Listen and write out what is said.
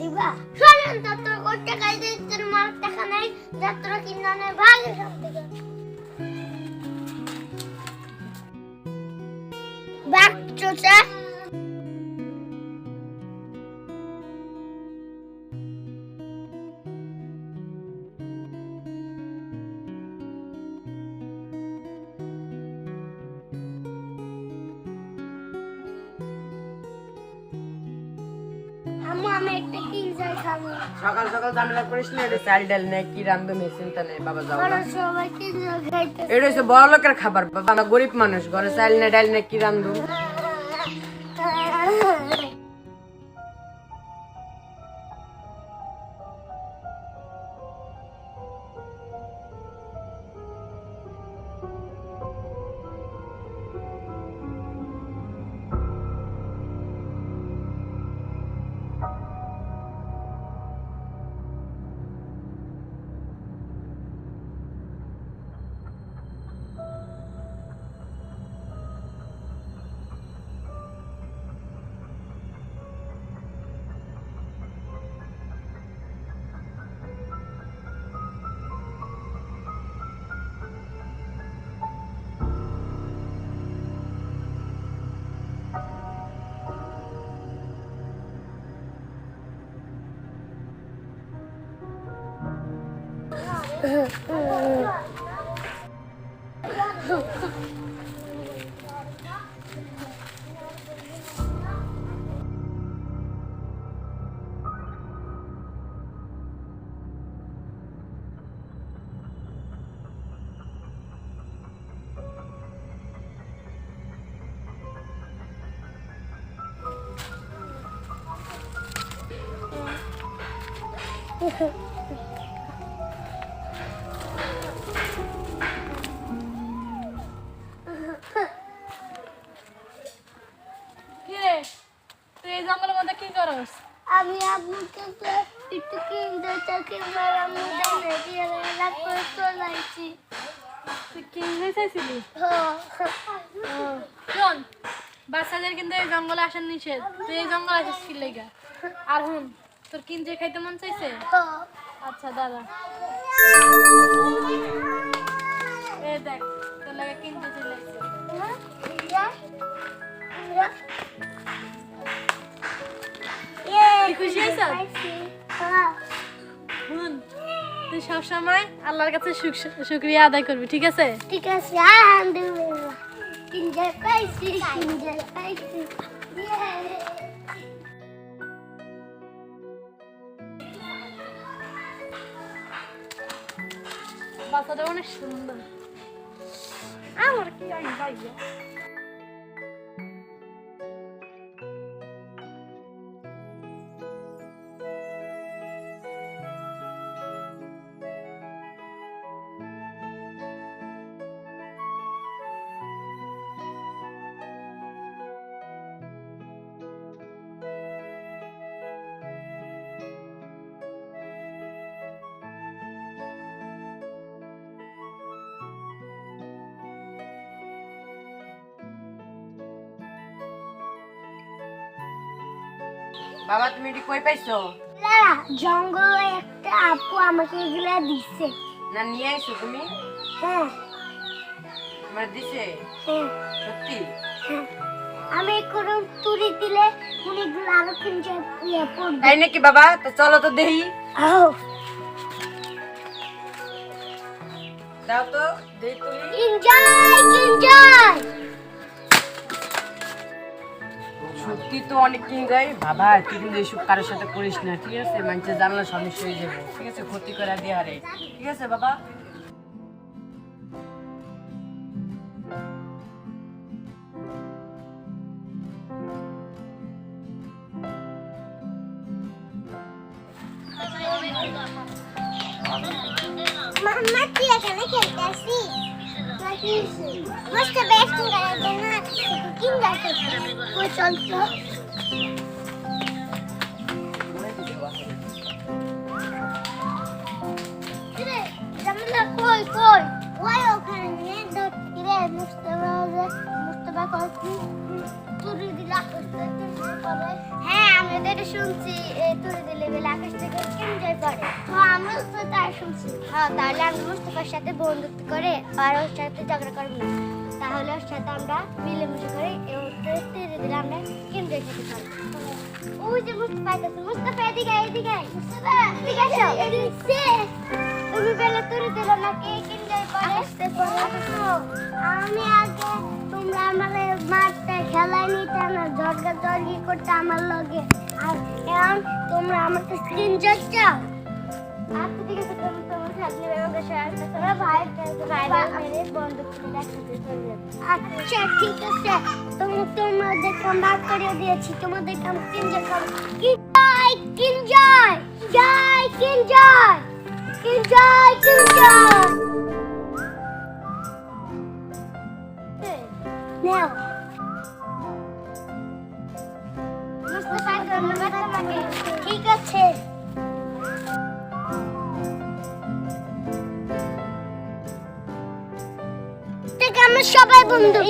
দিবা? শোনেন যাত্রা করতে খাইতে তোর মার টাকা নাই। যাত্রা কিনা নেই ভাগ এখান থেকে বাঘ চোচা আম্মু আমি একটা কিল যাই খাব। সকাল সকাল ঝামেলা করিস না এটা চাল ডাল নেই কি রান্ধবে মেয়ে চিন্তা নেই বাবা যাও বড় সবাই কিল খাইতে এটা হচ্ছে বড় লোকের খাবার বাবা আমরা গরিব মানুষ ঘরে চাল নেই ডাল নেই কি রান্ধবো? Okay. করস আমি আম্মুকে একটু কিল যাই চাকরি মার আম্মু দেয় না দিয়ে রাগ করে চলে আসছি তুই কি চাইছিলি। শোন বাচ্চাদের কিন্তু এই জঙ্গলে আসার নিষেধ তুই এই জঙ্গল আসিস কি লেগা আর হুন তোর কিনতে খাইতে মন চাইছে। আচ্ছা দাদা এ দেখ তোর লাগে কিনতে হ্যাঁ? তুই সবসময় আল্লাহর কাছে। বাচ্চাটা অনেক সুন্দর। আমার কি আমি বাবা তুমি এটি কই পাইছো? লালা, জঙ্গলে একটা আপু আমাকে এগুলা দিচ্ছে না নিয়ে আইছো তুমি? হ্যাঁ। তোমার দিছে? হ্যাঁ। সত্যি? হ্যাঁ। আমি কোনো তুলি দিলে উনি এগুলো আরও কিনছে ইয়ে পড়বে তাই নাকি বাবা? তো চলো তো দেহি আও। দাও তো দেহি তুলি। কিনজাই কিনজাই সত্যি তো অনেক কিন যায় বাবা, তুই কিন্তু এইসব কারোর সাথে করিস না, ঠিক আছে? মানুষের জানলে সমস্যা হয়ে যাবে। ঠিক আছে? ক্ষতি করা দিয়ে হারে। ঠিক আছে, বাবা? মাম্মা, তুই এখানে খেলতে আসিস? মস্ত করার জন্য কিনজাই স্বল্প কই কই? ওখানে মুস্তফা মুস্তফা হ্যাঁ আমাদের শুনছি, এই তুলি দিলে বেলা আকাশ থেকে হ্যাঁ, শুনছি। হ্যাঁ তাহলে আমি মুস্তফার সাথে বন্ধুত্ব করে আর ওর সাথে ঝগড়া করব না। তাহলে ওর সাথে আমরা মিলেমিশে করে তুলে দিলে আমরা এনজয় করতে পারব। ওই যে মুস্তফা আছে মুস্তফা এদিকে এদিকে। মুস্তফা এদিকে আসো। এদিকে তুমি বেলা তুলে দিলে না কে এনজয় করে। আসো। আমি আগে তোমরা আমাকে মারতে খেলায় নিতে না, ঝগড়া ঝগড়ি করতে আমার লগে। আর এখন তোমরা আমাকে স্ক্রিন চাও আচ্ছা ঠিক আছে আচ্ছা ঠিক আছে তুমি তোমাদের কম্বার করে দিয়েছি তোমাদের কাম কিনজয় করো কি জয় কিনজয় জয় কিনজয় কিনজয় কিনজয় নাও মুস্তাফা ধন্যবাদ তোমাকে ঠিক আছে। সবাই বন্ধু।